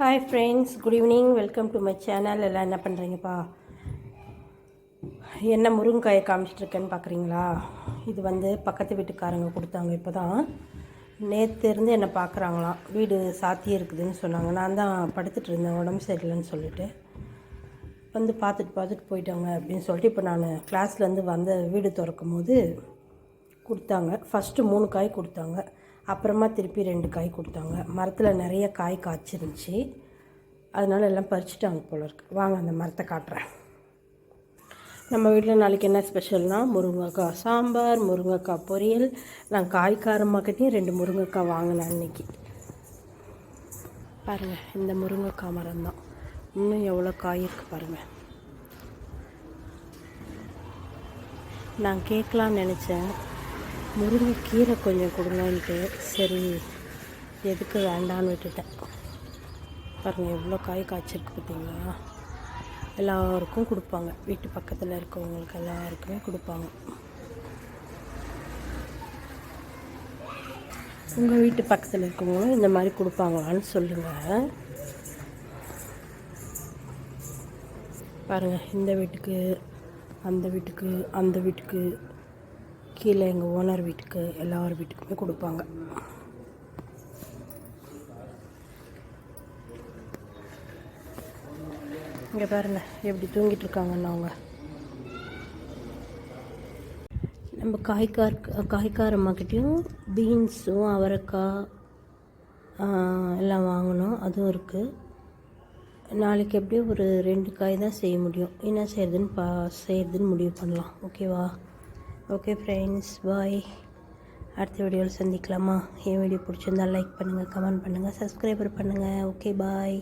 Hi friends good evening welcome to my channel எல்லாம் என்ன பண்ணுறீங்கப்பா என்ன முருங்கைக்காயை காமிச்சிட்ருக்கேன்னு பார்க்குறீங்களா இது வந்து பக்கத்து வீட்டுக்காரங்க கொடுத்தாங்க இப்போ தான் நேற்று இருந்து என்னை பார்க்குறாங்களாம் வீடு சாத்தியே இருக்குதுன்னு சொன்னாங்க. நான் தான் படுத்துட்டு இருந்தேன். உடம்பு சரியில்லைன்னு சொல்லிட்டு. வந்து பார்த்துட்டு பார்த்துட்டு போயிட்டாங்க அப்படின்னு சொல்லிட்டு இப்போ நான் கிளாஸ்லேருந்து வந்த வீடு திறக்கும் போது கொடுத்தாங்க. ஃபஸ்ட்டு மூணு காய் கொடுத்தாங்க. அப்புறமா திருப்பி ரெண்டு காய் கொடுத்தாங்க. மரத்தில் நிறைய காய் காய்ச்சிருந்துச்சி. அதனால் எல்லாம் பறிச்சுட்டாங்க போல இருக்கு. வாங்க அந்த மரத்தை காட்டுறேன். நம்ம வீட்டில் நாளைக்கு என்ன ஸ்பெஷல்னால் முருங்கைக்காய் சாம்பார் முருங்கைக்காய் பொரியல். நான் காய்காரமாக்கிட்டையும் ரெண்டு முருங்கைக்காய் வாங்கினேன் அன்னைக்கு. பாருங்கள் இந்த முருங்கைக்காய் மரம் தான் இன்னும் எவ்வளோ காய் இருக்குது பாருங்கள் நான் கேட்கலான்னு நினச்சேன். முருங்கைக்கீரை கொஞ்சம் கொடுங்கன்ட்டு சரி எதுக்கு வேண்டான்னு விட்டுட்டேன். பாருங்கள் எவ்வளோ காய் காய்ச்சிருக்கு பார்த்தீங்களா? எல்லாருக்கும் கொடுப்பாங்க. வீட்டு பக்கத்தில் இருக்கவங்களுக்கு எல்லாருக்குமே கொடுப்பாங்க. உங்கள் வீட்டு பக்கத்தில் இருக்கவங்களும் இந்த மாதிரி கொடுப்பாங்களான்னு சொல்லுங்கள் பாருங்கள் இந்த வீட்டுக்கு அந்த வீட்டுக்கு அந்த வீட்டுக்கு. கீழே எங்கள் ஓனர் வீட்டுக்கு எல்லார் வீட்டுக்குமே கொடுப்பாங்க. இங்கே பாருங்க எப்படி தூங்கிட்டு இருக்காங்கன்னு அவங்க. நம்ம காய்கார் காய்கார அம்மாக்கிட்டேயும் பீன்ஸும் அவரைக்காய் எல்லாம் வாங்கணும். அதுவும் இருக்குது நாளைக்கு எப்படியும் ஒரு ரெண்டு காய் தான் செய்ய முடியும். என்ன செய்யறதுன்னு பா செய்யறதுன்னு முடிவு பண்ணலாம். ஓகேவா? ஓகே ஃப்ரெண்ட்ஸ் பாய் அடுத்த வீடியோவில் சந்திக்கலாமா? என் வீடியோ பிடிச்சிருந்தா லைக் பண்ணுங்கள் கமெண்ட் பண்ணுங்கள் சப்ஸ்கிரைபர் பண்ணுங்கள் ஓகே பாய்